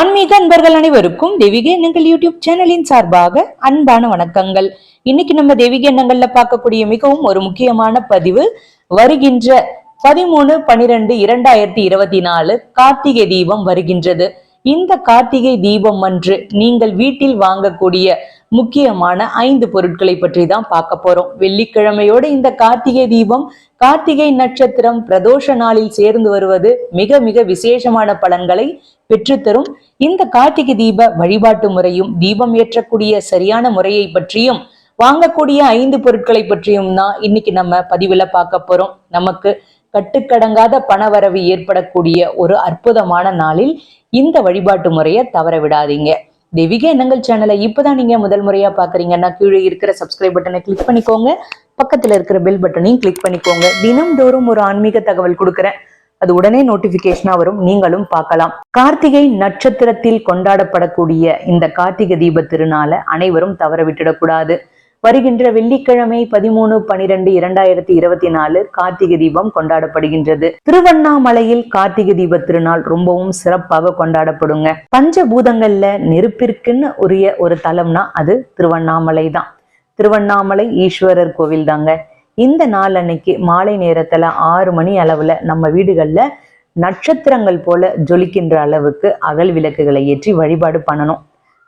ஆன்மீக அன்பர்கள் அனைவருக்கும் தெய்வீக எண்ணங்கள் யூடியூப் சேனலின் சார்பாக அன்பான வணக்கங்கள். இன்னைக்கு நம்ம தெய்வீக எண்ணங்கள்ல பார்க்கக்கூடிய மிகவும் ஒரு முக்கியமான பதிவு வருகின்ற பதிமூணு பனிரெண்டு இரண்டாயிரத்தி இருபத்தி நாலு கார்த்திகை தீபம் வருகின்றது. இந்த கார்த்திகை தீபம் அன்று நீங்கள் வீட்டில் வாங்கக்கூடிய முக்கியமான ஐந்து பொருட்களை பற்றி தான் பார்க்க போறோம். வெள்ளிக்கிழமையோட இந்த கார்த்திகை தீபம் கார்த்திகை நட்சத்திரம் பிரதோஷ நாளில் சேர்ந்து வருவது மிக மிக விசேஷமான பலன்களை பெற்றுத்தரும். இந்த கார்த்திகை தீப வழிபாட்டு முறையும் தீபம் ஏற்றக்கூடிய சரியான முறையை பற்றியும் வாங்கக்கூடிய ஐந்து பொருட்களை பற்றியும் தான் இன்னைக்கு நம்ம பதிவுல பார்க்க போறோம். நமக்கு கட்டுக்கடங்காத பணவரவு ஏற்படக்கூடிய ஒரு அற்புதமான நாளில் இந்த வழிபாட்டு முறையை தவற விடாதீங்க. தெய்வீக எண்ணங்கள் சேனலை இப்போதான் நீங்க முதல் முறையா பாக்குறீங்கன்னா கீழே இருக்கிற சப்ஸ்கிரைப் பட்டனை கிளிக் பண்ணிக்கோங்க. பக்கத்துல இருக்கிற பெல் பட்டனையும் கிளிக் பண்ணிக்கோங்க. தினம்தோறும் ஒரு ஆன்மீக தகவல் கொடுக்குறேன். அது உடனே நோட்டிபிகேஷனா வரும். நீங்களும் பார்க்கலாம். கார்த்திகை நட்சத்திரத்தில் கொண்டாடப்படக்கூடிய இந்த கார்த்திகை தீப திருநாளை அனைவரும் தவற விட்டுடக்கூடாது. வருகின்ற வெள்ளிக்கிழமை பதிமூணு பனிரெண்டு இரண்டாயிரத்தி இருபத்தி நாலு கார்த்திகை தீபம் கொண்டாடப்படுகின்றது. திருவண்ணாமலையில் கார்த்திகை தீப திருநாள் ரொம்பவும் சிறப்பாக கொண்டாடப்படுங்க. பஞ்சபூதங்கள்ல நெருப்பிற்குன்னு உரிய ஒரு தலம்னா அது திருவண்ணாமலை தான். திருவண்ணாமலை ஈஸ்வரர் கோவில் தாங்க. இந்த நாள் அன்னைக்கு மாலை நேரத்துல ஆறு மணி அளவுல நம்ம வீடுகள்ல நட்சத்திரங்கள் போல ஜொலிக்கின்ற அளவுக்கு அகல் விளக்குகளை ஏற்றி வழிபாடு பண்ணணும்.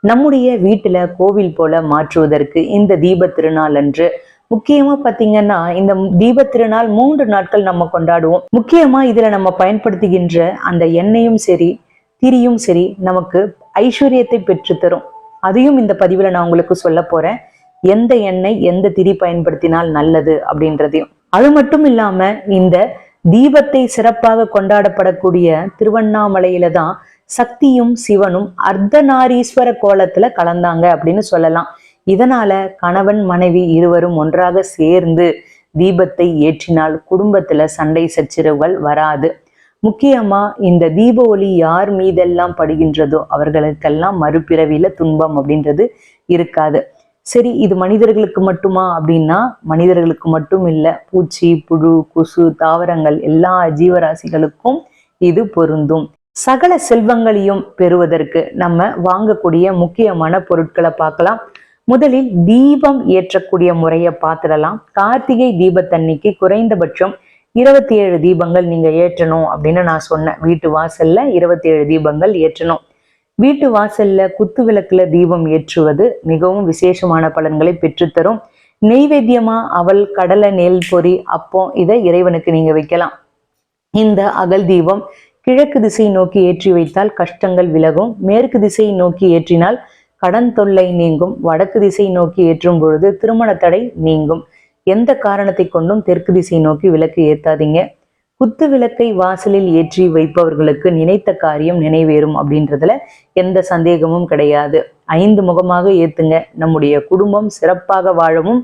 நம்முடைய வீட்டுல கோவில் போல மாற்றுவதற்கு இந்த தீப திருநாள் அன்று முக்கியமா பாத்தீங்கன்னா இந்த தீப திருநாள் மூன்று நாட்கள் நம்ம கொண்டாடுவோம். முக்கியமா இதுல நம்ம பயன்படுத்துகின்ற அந்த எண்ணெயும் சரி திரியும் சரி நமக்கு ஐஸ்வர்யத்தை பெற்றுத்தரும் அதையும் இந்த பதிவுல நான் உங்களுக்கு சொல்ல போறேன். எந்த எண்ணெய் எந்த திரி பயன்படுத்தினால் நல்லது அப்படின்றதையும். அது மட்டும் இல்லாம இந்த தீபத்தை சிறப்பாக கொண்டாடப்படக்கூடிய திருவண்ணாமலையில தான் சக்தியும் சிவனும் அர்த்தநாரீஸ்வர கோலத்துல கலந்தாங்க அப்படின்னு சொல்லலாம். இதனால கணவன் மனைவி இருவரும் ஒன்றாக சேர்ந்து தீபத்தை ஏற்றினால் குடும்பத்துல சண்டை சச்சரவுகள் வராது. முக்கியமா இந்த தீப ஒளி யார் மீதெல்லாம் படுகின்றதோ அவர்களுக்கெல்லாம் மறுபிறவியில துன்பம் அப்படின்றது இருக்காது. சரி இது மனிதர்களுக்கு மட்டுமா அப்படின்னா மனிதர்களுக்கு மட்டும் இல்லை. பூச்சி புழு கொசு தாவரங்கள் எல்லா ஜீவராசிகளுக்கும் இது பொருந்தும். சகல செல்வங்களையும் பெறுவதற்கு நம்ம வாங்கக்கூடிய முக்கியமான பொருட்களை பார்க்கலாம். முதலில் தீபம் ஏற்றக்கூடிய முறையை பார்த்துடலாம். கார்த்திகை தீபத்தன்னைக்கு குறைந்தபட்சம் இருபத்தி ஏழு தீபங்கள் நீங்க ஏற்றணும் அப்படின்னு நான் சொன்னேன். வீட்டு வாசல்ல இருபத்தி ஏழு தீபங்கள் ஏற்றணும். வீட்டு வாசல்ல குத்து விளக்குல தீபம் ஏற்றுவது மிகவும் விசேஷமான பலன்களை பெற்றுத்தரும். நெய்வேத்தியமா அவள் கடலை நெல் பொறி அப்போ இதை இறைவனுக்கு நீங்க வைக்கலாம். இந்த அகல் தீபம் கிழக்கு திசை நோக்கி ஏற்றி வைத்தால் கஷ்டங்கள் விலகும். மேற்கு திசை நோக்கி ஏற்றினால் கடன் தொல்லை நீங்கும். வடக்கு திசை நோக்கி ஏற்றும் பொழுது திருமண தடை நீங்கும். எந்த காரணத்தை கொண்டும் தெற்கு திசை நோக்கி விளக்கு ஏத்தாதீங்க. குத்து விளக்கை வாசலில் ஏற்றி வைப்பவர்களுக்கு நினைத்த காரியம் நினைவேறும் அப்படின்றதுல எந்த சந்தேகமும் கிடையாது. ஐந்து முகமாக ஏத்துங்க. நம்முடைய குடும்பம் சிறப்பாக வாழவும்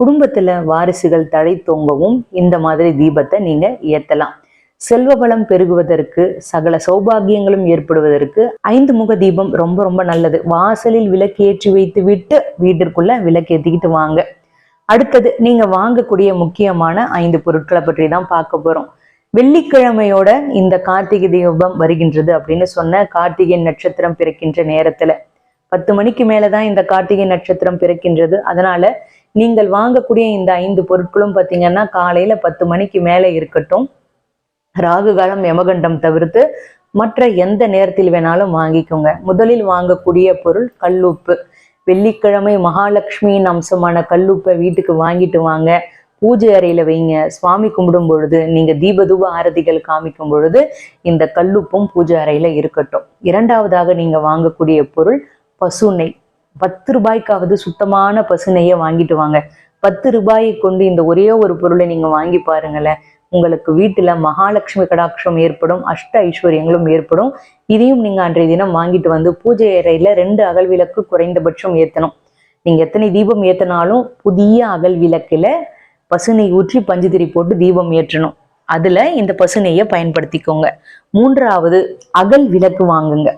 குடும்பத்துல வாரிசுகள் தழை தோங்கவும் இந்த மாதிரி தீபத்தை நீங்க ஏத்தலாம். செல்வ வளம் பெருகுவதற்கு சகல சௌபாகியங்களும் ஏற்படுவதற்கு ஐந்து முக தீபம் ரொம்ப ரொம்ப நல்லது. வாசலில் விளக்கு ஏற்றி வைத்து விட்டு வீட்டிற்குள்ள விளக்கேத்திகிட்டு வாங்க. அடுத்தது நீங்க வாங்கக்கூடிய முக்கியமான ஐந்து பொருட்களை பற்றி தான் பார்க்க போறோம். வெள்ளிக்கிழமையோட இந்த கார்த்திகை தீபம் வருகின்றது அப்படின்னு சொன்ன கார்த்திகை நட்சத்திரம் பிறக்கின்ற நேரத்துல. பத்து மணிக்கு மேலதான் இந்த கார்த்திகை நட்சத்திரம் பிறக்கின்றது. அதனால நீங்கள் வாங்கக்கூடிய இந்த ஐந்து பொருட்களும் பார்த்தீங்கன்னா காலையில பத்து மணிக்கு மேல இருக்கட்டும். ராகு காலம் யமகண்டம் தவிர்த்து மற்ற எந்த நேரத்தில் வேணாலும் வாங்கிக்கோங்க. முதலில் வாங்கக்கூடிய பொருள் கல்லுப்பு. வெள்ளிக்கிழமை மகாலட்சுமியின் அம்சமான கல்லுப்பை வீட்டுக்கு வாங்கிட்டு வாங்க. பூஜை அறையில வைங்க. சுவாமி கும்பிடும் பொழுது நீங்க தீபதூப ஆரதிகள் காமிக்கும் பொழுது இந்த கல்லுப்பும் பூஜை அறையில இருக்கட்டும். இரண்டாவதாக நீங்க வாங்கக்கூடிய பொருள் பசு நெய். பத்து ரூபாய்க்காவது சுத்தமான பசு நெய்யை வாங்கிட்டு வாங்க. பத்து ரூபாயை கொண்டு இந்த ஒரே ஒரு பொருளை நீங்க வாங்கி பாருங்களேன். உங்களுக்கு வீட்டுல மகாலட்சுமி கடாட்சம் ஏற்படும் அஷ்ட ஐஸ்வர்யங்களும் ஏற்படும். இதையும் நீங்க அன்றைய தினம் வாங்கிட்டு வந்து பூஜை அறையில ரெண்டு அகல் விளக்கு குறைந்தபட்சம் ஏத்தணும். நீங்க எத்தனை தீபம் ஏத்தினாலும் புதிய அகல் விளக்குல பசுனை ஊற்றி பஞ்சுதிரி போட்டு தீபம் ஏற்றணும். அதுல இந்த பசுனையை பயன்படுத்திக்கோங்க. மூன்றாவது அகல் விளக்கு வாங்குங்க.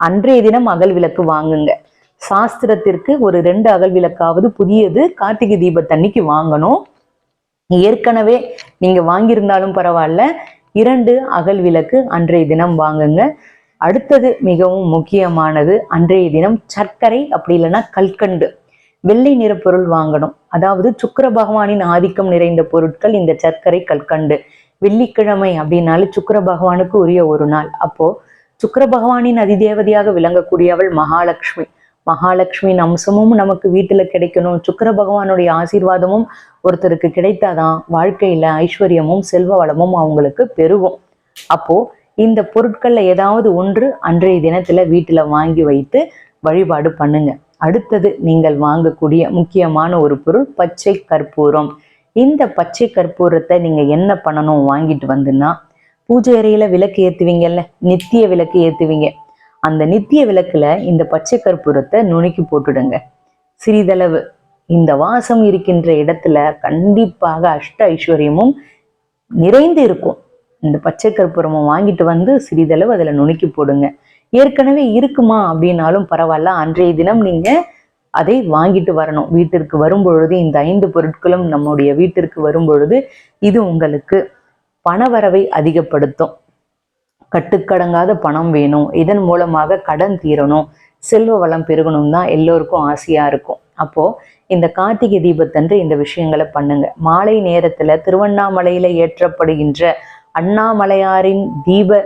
அன்றைய தினம் அகல் விளக்கு வாங்குங்க. சாஸ்திரத்திற்கு ஒரு ரெண்டு அகல் விளக்காவது புதியது கார்த்திகை தீபத்தன்னைக்கு வாங்கணும். ஏற்கனவே நீங்க வாங்கியிருந்தாலும் பரவாயில்ல. இரண்டு அகல் விளக்கு அன்றைய தினம் வாங்குங்க. அடுத்தது மிகவும் முக்கியமானது அன்றைய தினம் சர்க்கரை அப்படி இல்லைன்னா கல்கண்டு. வெள்ளை நிற பொருள் வாங்கணும். அதாவது சுக்கர பகவானின் ஆதிக்கம் நிறைந்த பொருட்கள் இந்த சர்க்கரை கல்கண்டு. வெள்ளிக்கிழமை அப்படின்னாலே சுக்கிர பகவானுக்கு உரிய ஒரு நாள். அப்போ சுக்கிர பகவானின் அதிதேவதையாக விளங்கக்கூடியவள் மகாலட்சுமி. மகாலட்சுமியின் அம்சமும் நமக்கு வீட்டுல கிடைக்கணும். சுக்கர பகவானுடைய ஆசீர்வாதமும் ஒருத்தருக்கு கிடைத்தாதான் வாழ்க்கையில ஐஸ்வர்யமும் செல்வ வளமும் அவங்களுக்கு பெருகும். அப்போ இந்த பொருட்கள்ல ஏதாவது ஒன்று அன்றைய தினத்துல வீட்டுல வாங்கி வைத்து வழிபாடு பண்ணுங்க. அடுத்தது நீங்கள் வாங்கக்கூடிய முக்கியமான ஒரு பொருள் பச்சை கற்பூரம். இந்த பச்சை கற்பூரத்தை நீங்க என்ன பண்ணணும்? வாங்கிட்டு வந்துன்னா பூஜை அறையில் விளக்கு ஏத்துவீங்கல்ல நித்திய விளக்கு ஏத்துவீங்க. அந்த நித்திய விளக்குல இந்த பச்சை கற்பூரத்தை நுணுக்கி போட்டுடுங்க. சிறிதளவு. இந்த வாசம் இருக்கின்ற இடத்துல கண்டிப்பாக அஷ்ட ஐஸ்வர்யமும் நிறைந்து இருக்கும். இந்த பச்சை கற்பூரமும் வாங்கிட்டு வந்து சிறிதளவு அதுல நுணுக்கி போடுங்க. ஏற்கனவே இருக்குமா அப்படின்னாலும் பரவாயில்ல. அன்றைய தினம் நீங்க அதை வாங்கிட்டு வரணும். வீட்டிற்கு வரும்பொழுது இந்த ஐந்து பொருட்களும் நம்முடைய வீட்டிற்கு வரும்பொழுது இது உங்களுக்கு பணவரவை அதிகப்படுத்தும். கட்டுக்கடங்காத பணம் வேணும். இதன் மூலமாக கடன் தீரணும். செல்வ வளம் பெருகணும் தான் எல்லோருக்கும் ஆசையா இருக்கும். அப்போ இந்த கார்த்திகை தீபத்தன்று இந்த விஷயங்களை பண்ணுங்க. மாலை நேரத்துல திருவண்ணாமலையில ஏற்றப்படுகின்ற அண்ணாமலையாரின் தீப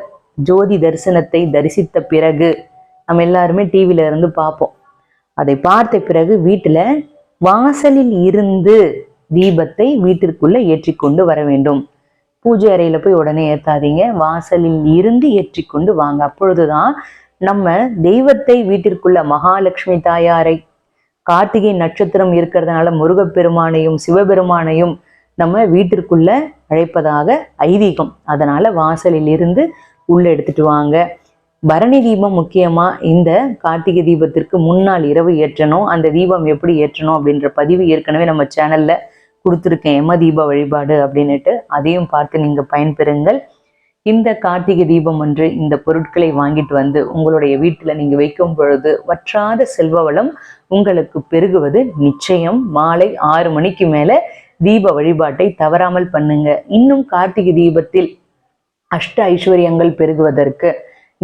ஜோதி தரிசனத்தை தரிசித்த பிறகு நம்ம எல்லாருமே டிவியில இருந்து பார்ப்போம். அதை பார்த்த பிறகு வீட்டுல வாசலில் இருந்து தீபத்தை வீட்டிற்குள்ள ஏற்றி கொண்டு வர வேண்டும். பூஜை அறையில போய் உடனே ஏத்தாதீங்க. வாசலில் இருந்து ஏற்றி கொண்டு வாங்க. அப்பொழுதுதான் நம்ம தெய்வத்தை வீட்டிற்குள்ள மகாலட்சுமி தாயாரை கார்த்திகை நட்சத்திரம் இருக்கிறதுனால முருகப்பெருமானையும் சிவபெருமானையும் நம்ம வீட்டிற்குள்ள அழைப்பதாக ஐதீகம். அதனால வாசலில் இருந்து உள்ள எடுத்துட்டு வாங்க. பரணி தீபம் முக்கியமா இந்த கார்த்திகை தீபத்திற்கு முன்னாள் இரவு ஏற்றணும். அந்த தீபம் எப்படி ஏற்றணும் அப்படின்ற பதிவு ஏற்கனவே நம்ம சேனல்ல கொடுத்துருக்கேன். எம தீப வழிபாடு அப்படின்னுட்டு அதையும் பார்த்து நீங்கள் பயன்பெறுங்கள். இந்த கார்த்திகை தீபம் ஒன்று இந்த பொருட்களை வாங்கிட்டு வந்து உங்களுடைய வீட்டில் நீங்க வைக்கும் பொழுது வற்றாத செல்வ வளம் உங்களுக்கு பெருகுவது நிச்சயம். மாலை ஆறு மணிக்கு மேல தீப வழிபாட்டை தவறாமல் பண்ணுங்க. இன்னும் கார்த்திகை தீபத்தில் அஷ்ட ஐஸ்வர்யங்கள் பெருகுவதற்கு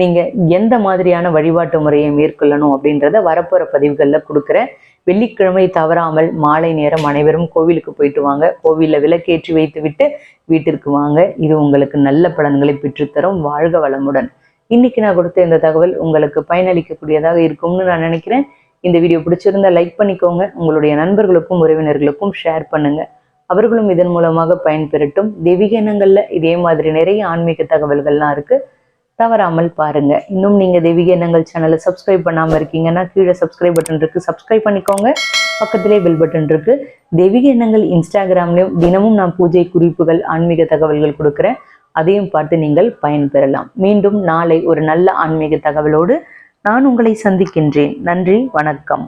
நீங்க எந்த மாதிரியான வழிபாட்டு முறையை மேற்கொள்ளணும் அப்படின்றத வரப்போற பதிவுகளில் கொடுக்குறேன். வெள்ளிக்கிழமை தவறாமல் மாலை நேரம் அனைவரும் கோவிலுக்கு போயிட்டு வாங்க. கோவிலில் விளக்கேற்றி வைத்து விட்டு வீட்டிற்கு வாங்க. இது உங்களுக்கு நல்ல பலன்களை பெற்றுத்தரும். வாழ்க வளமுடன். இன்னைக்கு நான் கொடுத்த இந்த தகவல் உங்களுக்கு பயனளிக்கக்கூடியதாக இருக்கும்னு நான் நினைக்கிறேன். இந்த வீடியோ பிடிச்சிருந்தா லைக் பண்ணிக்கோங்க. உங்களுடைய நண்பர்களுக்கும் உறவினர்களுக்கும் ஷேர் பண்ணுங்க. அவர்களும் இதன் மூலமாக பயன்பெறட்டும். தெய்வீக இதே மாதிரி நிறைய ஆன்மீக தகவல்கள்லாம் இருக்குது தவறாமல் பாருங்க. இன்னும் நீங்க தெய்வீக எண்ணங்கள் சேனலை சப்ஸ்கிரைப் பண்ணாம இருக்கீங்கன்னா கீழே சப்ஸ்கிரைப் பட்டன் இருக்கு. சப்ஸ்கிரைப் பண்ணிக்கோங்க. பக்கத்திலே பெல் பட்டன் இருக்கு. தெய்வீக எண்ணங்கள் இன்ஸ்டாகிராம்லயும் தினமும் நான் பூஜை குறிப்புகள் ஆன்மீக தகவல்கள் கொடுக்குறேன். அதையும் பார்த்து நீங்கள் பயன்பெறலாம் மீண்டும் நாளை ஒரு நல்ல ஆன்மீக தகவலோடு நான் உங்களை சந்திக்கின்றேன். நன்றி வணக்கம்.